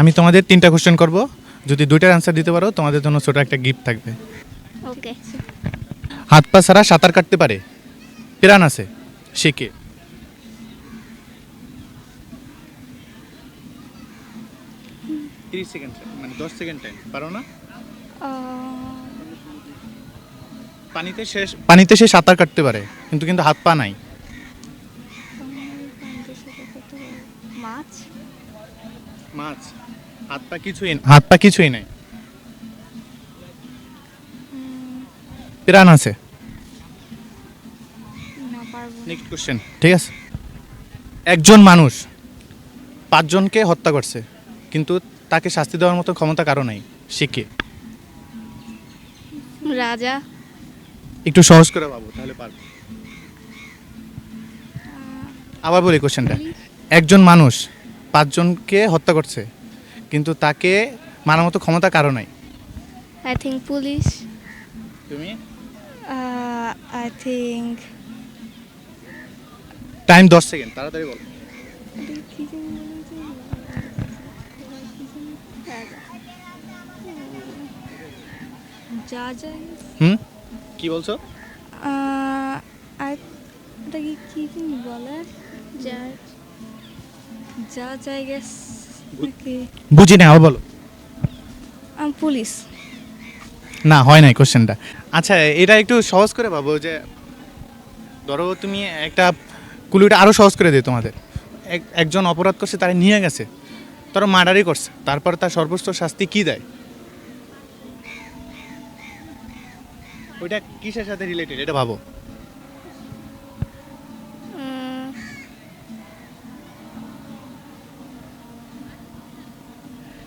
আমি তোমাদের তিনটা কোশ্চেন করব। যদি দুইটার অ্যান্সার দিতে পারো তোমাদের জন্য ছোট একটা গিফট থাকবে। ওকে হাত পা ছাড়া সাঁতার কাটতে পারে? প্রাণ আছে সে কে? সেকেন্ড মানে দশ সেকেন্ড টাইম পারো না? পানিতে শেষ পানিতে সে সাঁতার কাটতে পারে কিন্তু কিন্তু হাত পা নাই। মাছ? মাছ? হাত পা কিছুই হাত পা কিছুই নাই। প্রাণ আছে। নেক্সট কোশ্চেন ঠিক আছে? একজন মানুষ পাঁচজনকে হত্যা করছে কিন্তু তাকে শাস্তি দেওয়ার মতো ক্ষমতা কারও নাই। সে কে? রাজা। একটু সহজ করে পাবো তাহলে পারব। আবার বলি কোশ্চেনটা একজন মানুষ পাঁচজনকে হত্যা করছে কিন্তু তাকে মারার মতো ক্ষমতা কারও নাই। আই থিঙ্ক পুলিশ তুমি? আই থিঙ্ক টাইম দশ সেকেন্ড তাড়াতাড়ি বলো। হুম? কি বলছো? আর কি কি বলে? যা যা জায়গা বুঝি না বলো। পুলিশ। না হয় নাই কোশ্চেনটা আচ্ছা এটা একটু সহজ করে পাবো যে ধরো তুমি একটা কুলিটা আরও সহজ করে দিই তোমাদের। এক- একজন অপরাধ করছে তারা নিয়ে গেছে। তারা মার্ডারই করছে তারপর তার সর্বোচ্চ শাস্তি কি দেয়? ওইটা কিসের সাথে রিলেটেড এটা ভাবো।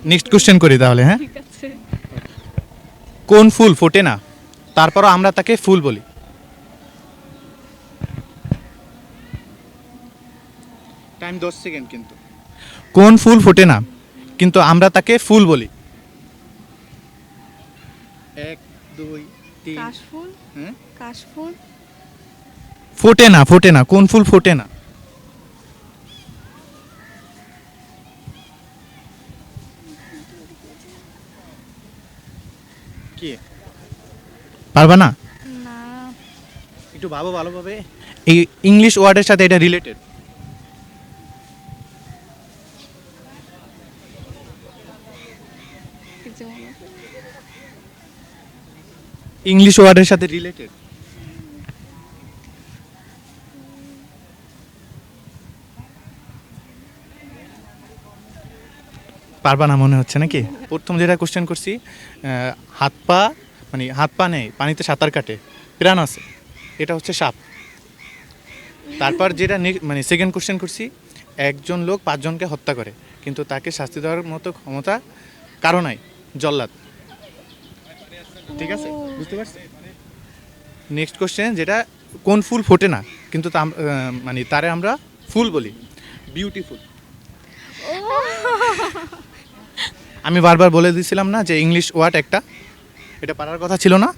নেক্সট কোশ্চেন করি তাহলে হ্যাঁ? কোন ফুল ফোটে না তারপরও আমরা তাকে ফুল বলি? টাইম দশ সেকেন্ড কিন্তু। কোন ফুল ফোটে না কিন্তু আমরা তাকে ফুল বলি? এক দুই তিন। কাশফুল? হ্যাঁ? কাশফুল? ফোটে না ফোটে না কোন ফুল ফোটে না? কি? পারবা না? না। একটু ভাবো ভালোভাবে। এই ইংলিশ ওয়ার্ডের সাথে এটা রিলেটেড। ইংলিশ ওয়ার্ডের সাথে রিলেটেড পারবা না মনে হচ্ছে নাকি? প্রথম যেটা কোশ্চেন করছি হাত পা মানে হাত পা নেই, পানিতে সাঁতার কাটে, প্রাণ আছে, এটা হচ্ছে সাপ। তারপর যেটা মানে সেকেন্ড কোশ্চেন করছি, একজন লোক পাঁচজনকে হত্যা করে, কিন্তু তাকে শাস্তি দেওয়ার মতো ক্ষমতা কারও নাই, জল্লাদ। ঠিক আছে? বুঝতে পারছি নেক্সট কোশ্চেন যেটা কোন ফুল ফোটে না, কিন্তু মানে তারে আমরা ফুল বলি বিউটিফুল আমি বারবার বলে দিছিলাম না যে ইংলিশ ওয়ার্ড একটা। এটা পারার কথা ছিল না।